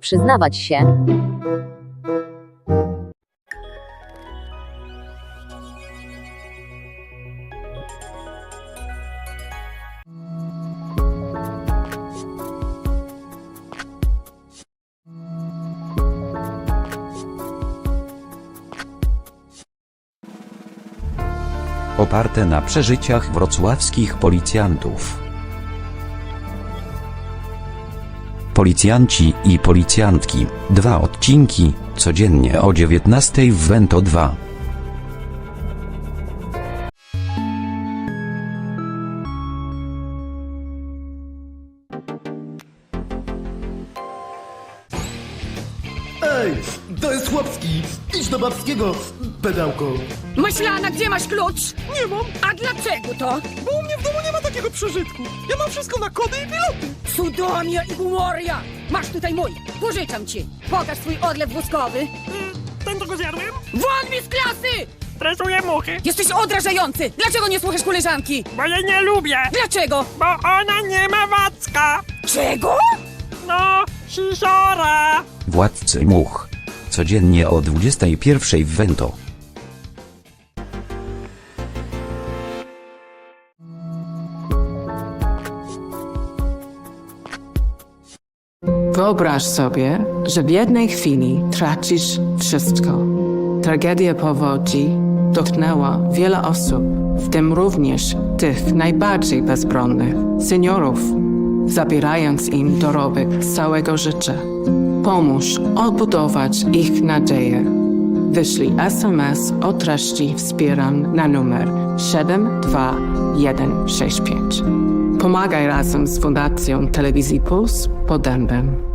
przyznawać się. Oparte na przeżyciach wrocławskich policjantów. Policjanci i policjantki, dwa odcinki, codziennie o 19 w Wento 2. Ej, to jest chłopski. Idź do babskiego, pedałko. Myślana, gdzie masz klucz? Nie mam, A dlaczego to? bo u mnie w domu nie ma takiego przeżytku. Ja mam wszystko na kody i piloty. Sudomia i Gumoria! Masz tutaj mój, pożyczam ci. Pokaż swój odlew wózkowy. Y, Ten, co go zjadłem? Won mi z klasy! Stresuję muchy, Jesteś odrażający! Dlaczego nie słuchasz koleżanki? bo jej nie lubię. Dlaczego? Bo ona nie ma wacka. Czego? No, sisiora. Władcy much. Codziennie o 21 w Wento. Wyobraź sobie, że w jednej chwili tracisz wszystko. Tragedia powodzi dotknęła wiele osób, w tym również tych najbardziej bezbronnych, seniorów, zabierając im dorobek całego życia. Pomóż odbudować ich nadzieję. Wyślij SMS o treści Wspieram na numer 72165. Pomagaj razem z Fundacją Telewizji Puls pod dębem.